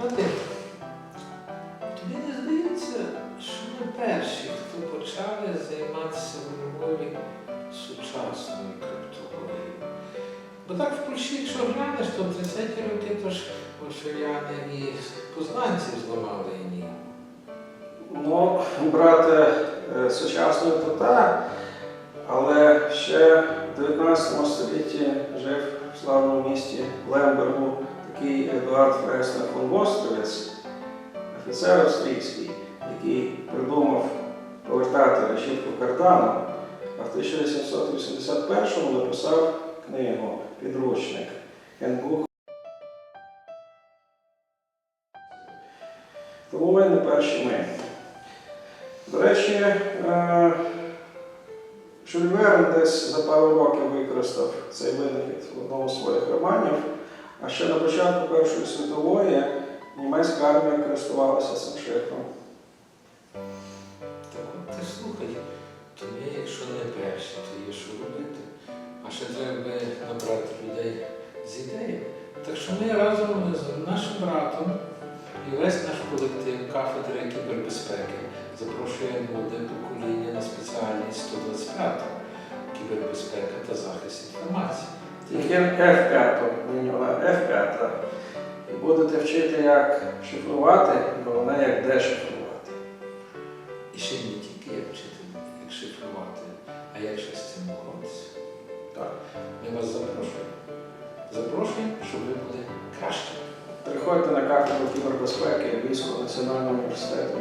Брате, тобі не здається, що ми перші, хто почали займатися в Львові сучасною криптологією. Бо так в Польщі, якщо глянеш, то в 30-ті роки то ж і познанців зламали ні. Ну, брате, е, сучасною то так, але ще в 19 столітті жив в славному місті Лембергу такий Едуард Фреснер фон Востровець, офіцер австрійський, який придумав повертати решітку кардану, а в 1881-му написав книгу Підручник Handbook Тому ви не перші ми. До речі, е, Жюль Верн десь за пару років використав цей винахід в одному з своїх романів, а ще на початку Першої світової німецька армія користувалася цим шрифтом. Так от ти слухай, то ми, якщо не перші, то є що робити. А ще треба набрати людей з ідеями. Так що ми разом з нашим братом і весь наш колектив кафедри кібербезпеки запрошуємо молоде покоління на спеціальність 125 кібербезпека та захист інформації. Тільки F5, мінімум F5. І будете вчити, як шифрувати, і головне, як дешифрувати. І ще не тільки як вчити, як шифрувати, а як ще з цим боротися. Так. Ми вас запрошуємо. Запрошуємо, щоб ви були кращими. Приходьте на кафедру кібербезпеки Львівського національного університету